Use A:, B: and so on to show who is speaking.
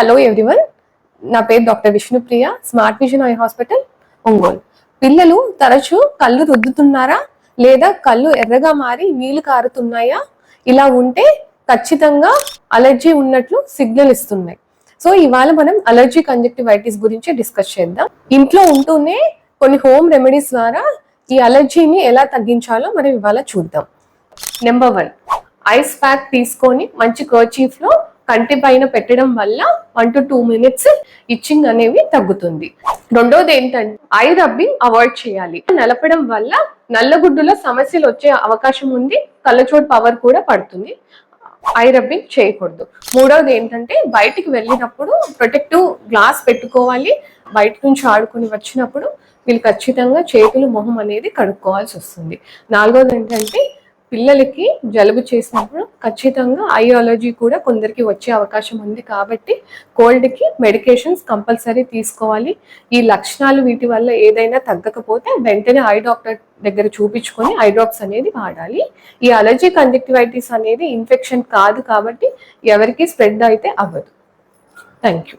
A: Hello everyone నా పేరు doctor Vishnupriya smart vision eye hospital Ongole. పిల్లలు తరచూ కళ్ళు రుద్దుతున్నారా? లేదా కళ్ళు ఎర్రగా మారి నీళ్ళు కారుతున్నాయా? ఇలా ఉంటే ఖచ్చితంగా అలర్జీ ఉన్నట్లు సిగ్నల్ ఇస్తున్నాయి. సో ఇవాళ మనం అలర్జీ కంజక్టివైటిస్ గురించి డిస్కస్ చేద్దాం. ఇంట్లో ఉంటూనే కొన్ని హోమ్ రెమెడీస్ ద్వారా ఈ అలర్జీని ఎలా తగ్గించాలో మనం ఇవాళ చూద్దాం. నెంబర్ వన్ ఐస్ ప్యాక్ తీసుకొని మంచి కర్చీఫ్లో కంటి పైన పెట్టడం వల్ల one to two minutes itching అనేవి తగ్గుతుంది. రెండోది ఏంటంటే ఐ రబ్బింగ్ అవాయిడ్ చేయాలి. నలపడం వల్ల నల్లగుడ్డులో సమస్యలు వచ్చే అవకాశం ఉంది కళ్ళచోటు పవర్ కూడా పడుతుంది. ఐ రబ్బింగ్ చేయకూడదు. మూడవది ఏంటంటే బయటికి వెళ్ళినప్పుడు ప్రొటెక్టివ్ గ్లాస్ పెట్టుకోవాలి. బయట నుంచి ఆడుకొని వచ్చినప్పుడు వీళ్ళు ఖచ్చితంగా చేతులు మొహం అనేది కడుక్కోవాల్సి వస్తుంది. నాలుగోది ఏంటంటే పిల్లలకి జలుబు చేసినప్పుడు ఖచ్చితంగా ఐ అలర్జీ కూడా కొందరికి వచ్చే అవకాశం ఉంది కాబట్టి కోల్డ్కి మెడికేషన్స్ కంపల్సరీ తీసుకోవాలి. ఈ లక్షణాలు వీటి వల్ల ఏదైనా తగ్గకపోతే వెంటనే ఐ డాక్టర్ దగ్గర చూపించుకొని ఐ డ్రాప్స్ అనేది వాడాలి. ఈ అలర్జీ కంజక్టివైటిస్ అనేది ఇన్ఫెక్షన్ కాదు కాబట్టి ఎవరికి స్ప్రెడ్ అయితే అవ్వదు. Thank you